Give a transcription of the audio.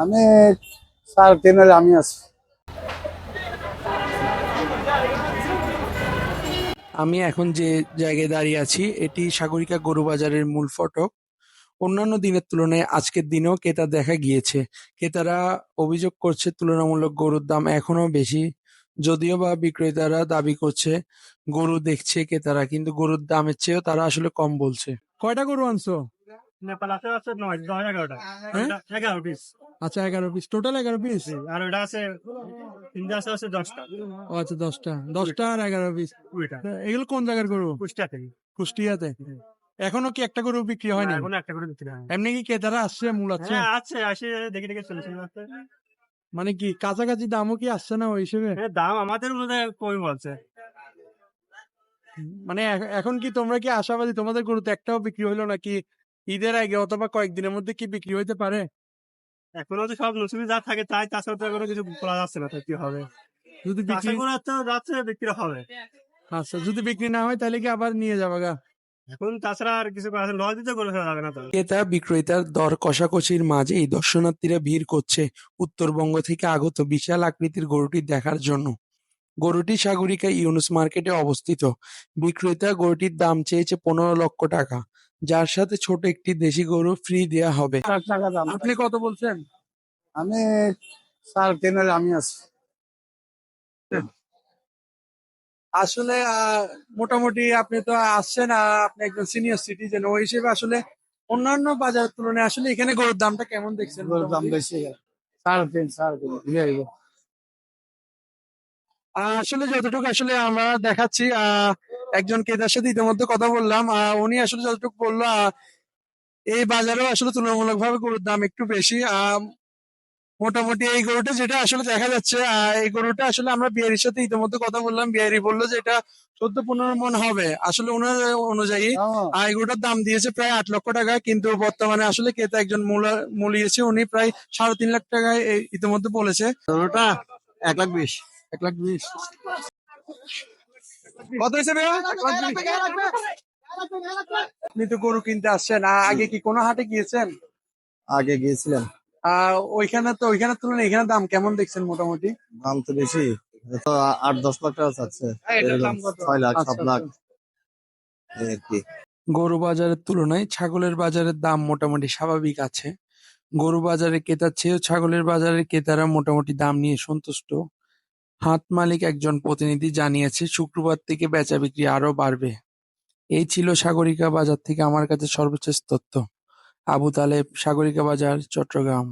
আমি সাড়ে তিনের আমি আছি। আমি এখন যে জায়গায় দাঁড়িয়ে আছি এটি সাগরিকা গরু বাজারের মূল ফটক। অন্যান্য দিনের তুলনায় আজকের দিনেও ক্রেতা দেখা গিয়েছে। ক্রেতারা অভিযোগ করছে তুলনামূলক গরুর দাম এখনও বেশি। যদিও বা বিক্রেতারা দাবি করছে গরু দেখছে ক্রেতারা কিন্তু গরুর দামের চেয়েও তারা আসলে কম বলছে। কয়টা গরু আনছো? নেপাল আছে আছে নয় দশ এগারোটা। হ্যাঁ? এগারো পিস আচ্ছা এগারো পিস টোটাল এগারো পিস আর ওটা আছে তিনটা আছে আছে দশটা। ও আচ্ছা দশটা। দশটা আর এগারো পিস এগুলো কোন জায়গার গরু? কুষ্টিয়া কুষ্টিয়াতে? এখনও কি একটা গরু বিক্রি হয়নি এখন একটা করে দিতে হয় এমনি কি ক্রেতারা আসছে মূল আছে হ্যাঁ আসে দেখে দেখে চলে চলে মানে কি কাছাকাছি দামও কি আসছে না ওই হিসেবে? হ্যাঁ, দাম আমাদের মধ্যে কমই বলছে। মানে এখন কি তোমরা কি আশাবাদী তোমাদের গরু তো একটাও বিক্রি হইল নাকি ঈদের আগে অথবা কয়েকদিনের মধ্যে কি বিক্রি হইতে পারে? এখনও তো সব নসিবে যা থাকে তাই তাছাড়া তো কোনো কিছু বলা যাচ্ছে না কি হবে? যদি বিক্রি করা তো যাচ্ছে বিক্রি হবে। আচ্ছা যদি বিক্রি না হয় তাহলে কি আবার নিয়ে যাবা গা? এখন তাছাড়া আর কিছু করা লস দিতে করে যাবে না তো। ক্রেতা বিক্রেতার দর কষাকষির মাঝেই দর্শনার্থীরা ভিড় করছে উত্তরবঙ্গ থেকে আগত বিশাল আকৃতির গরুটি দেখার জন্য। গরুটি সাগরিকা ইউনুস মার্কেটে অবস্থিত। বিক্রেতা গরুটির দাম চেয়েছে পনেরো লক্ষ টাকা। যার সাথে ছোট একটি দেশি গরু ফ্রি দেয়া হবে। ষাট টাকা দাম। আপনি কত বলছেন? আমি সাড়ে তিনের আমি আছি। আসলে মোটামুটি আপনি তো আসছেন আপনি একজন সিনিয়র সিটিজেন ওই হিসেবে আসলে অন্যান্য বাজারের তুলনায় আসলে এখানে গরুর দামটা কেমন দেখছেন গরুর দাম বেশি। সাড়ে তিন সাড়ে তিন আসলে যতটুকু আসলে আমরা দেখাচ্ছি আহ, একজন ক্রেতার সাথে ইতিমধ্যে কথা বললাম উনি আসলে যতটুকু বলল এই বাজারেও আসলে তুলনামূলকভাবে গরুর দাম একটু বেশি। মোটামুটি এই গরুটা যেটা আসলে দেখা যাচ্ছে এই গরুটা আসলে আমরা বিহারির সাথে ইতিমধ্যে কথা বললাম। বিহারি বলল যে এটা চোদ্দ পনেরো মন হবে। আসলে ওনার অনুযায়ী আর এগুলোটার দাম দিয়েছে প্রায় আট লক্ষ টাকা কিন্তু বর্তমানে আসলে ক্রেতা একজন মূলা- মূলিয়েছে উনি প্রায় সাড়ে তিন লাখ টাকায় এই ইতিমধ্যে বলেছে। ওটা এক লাখ বিশ। এক লাখ বিশ। কত হিসেবে আপনি তো গরু কিনতে আসছেন আগে কি কোনো হাটে গিয়েছেন? আগে গিয়েছিলাম। আহ ওইখানে তো ওইখানে তুলনায় এখানে দাম কেমন দেখছেন মোটামুটি? দাম তো বেশি তো আট দশ লাখ টাকা চাচ্ছে? ছয় লাখ আচ্ছা, সাত লাখ। আচ্ছা। আর কি। গরু বাজারের তুলনায় ছাগলের বাজারের দাম মোটামুটি স্বাভাবিক আছে। গরু বাজারে ক্রেতার চেয়েও ছাগলের বাজারের ক্রেতারা মোটামুটি দাম নিয়ে সন্তুষ্ট। হাট মালিক একজন প্রতিনিধি জানিয়েছে, শুক্রবার থেকে বেচা বিক্রি আরও বাড়বে। এই ছিল সাগরিকা বাজার থেকে আমার কাছে সর্বশেষ তথ্য। আবু তালেব, সাগরিকা বাজার, চট্টগ্রাম।